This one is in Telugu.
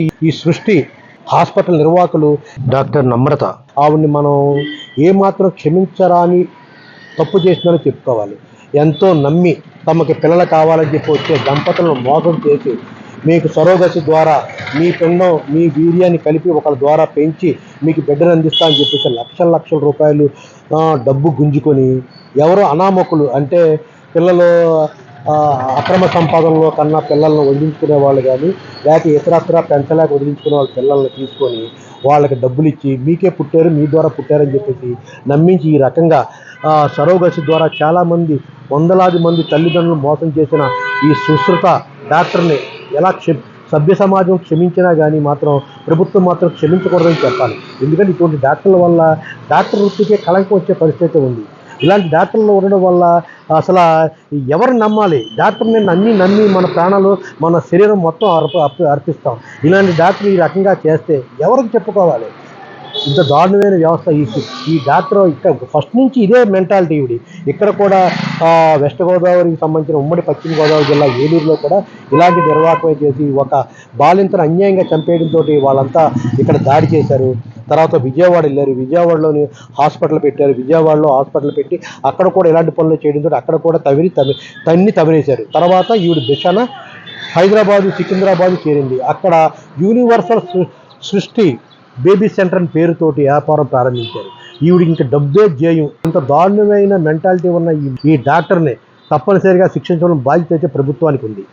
ఈ- సృష్టి హాస్పిటల్ నిర్వాహకులు డాక్టర్ నమ్రత. ఆవిడ్ని మనం ఏమాత్రం క్షమించరాని తప్పు చేసిందని చెప్పుకోవాలి. ఎంతో నమ్మి తమకి పిల్లలు కావాలని చెప్పి వచ్చే దంపతులను మోసం చేసి మీకు సరోగసి ద్వారా మీ పిండం మీ వీర్యాన్ని కలిపి ఒకరి ద్వారా పెంచి మీకు బిడ్డను అందిస్తా అని చెప్పేసి లక్షల లక్షల రూపాయలు డబ్బు గుంజుకొని ఎవరో అనామకులు అంటే పిల్లలు అక్రమ సంపాదనలో కన్నా పిల్లలను వదిలించుకునే వాళ్ళు కానీ లేకపోతే ఇతరత్ర పెంచలేక వదిలించుకునే వాళ్ళ పిల్లల్ని తీసుకొని వాళ్ళకి డబ్బులు ఇచ్చి మీకే పుట్టారు మీ ద్వారా పుట్టారని చెప్పేసి నమ్మించి ఈ రకంగా సరోగసి ద్వారా చాలామంది వందలాది మంది తల్లిదండ్రులు మోసం చేసిన ఈ సుశ్రుత డాక్టర్ని ఎలా సభ్య సమాజం క్షమించినా కానీ మాత్రం ప్రభుత్వం మాత్రం క్షమించకూడదని చెప్పాలి. ఎందుకంటే ఇటువంటి డాక్టర్ల వల్ల డాక్టర్ వృత్తికే కళంకం వచ్చే పరిస్థితి ఉంది. ఇలాంటి డాక్టర్లు ఉండడం వల్ల అసలు ఎవరు నమ్మాలి? డాక్టర్ని నమ్మి నమ్మి మన ప్రాణాలు మన శరీరం మొత్తం అర్ప అర్పిస్తాం. ఇలాంటి డాక్టర్లు ఈ రకంగా చేస్తే ఎవరికి చెప్పుకోవాలి? ఇంత దారుణమైన వ్యవస్థ ఈ ఈ డాక్టర్ ఇక్కడ ఫస్ట్ నుంచి ఇదే మెంటాలిటీ ఇవి ఇక్కడ కూడా వెస్ట్ గోదావరికి సంబంధించిన ఉమ్మడి పశ్చిమ గోదావరి జిల్లా ఏలూరులో కూడా ఇలాంటి నిర్వాహకమే చేసి ఒక బాలింతను అన్యాయంగా చంపేయడంతో వాళ్ళంతా ఇక్కడ దాడి చేశారు. తర్వాత విజయవాడ వెళ్ళారు. విజయవాడలోని హాస్పిటల్ పెట్టారు. విజయవాడలో హాస్పిటల్ పెట్టి అక్కడ కూడా ఇలాంటి పనులు చేయడంతో అక్కడ కూడా తవిరి తవి తన్ని తవిరేశారు తర్వాత ఈవిడ దిశన హైదరాబాదు సికింద్రాబాద్ చేరింది. అక్కడ యూనివర్సల్ సృష్టి బేబీ సెంటర్ అని పేరుతోటి వ్యాపారం ప్రారంభించారు. ఈవిడ ఇంకా డబ్బే జేయం అంత దారుణమైన మెంటాలిటీ ఉన్న ఈ డాక్టర్ని తప్పనిసరిగా శిక్షించడం బాధ్యత అయితే ప్రభుత్వానికి ఉంది.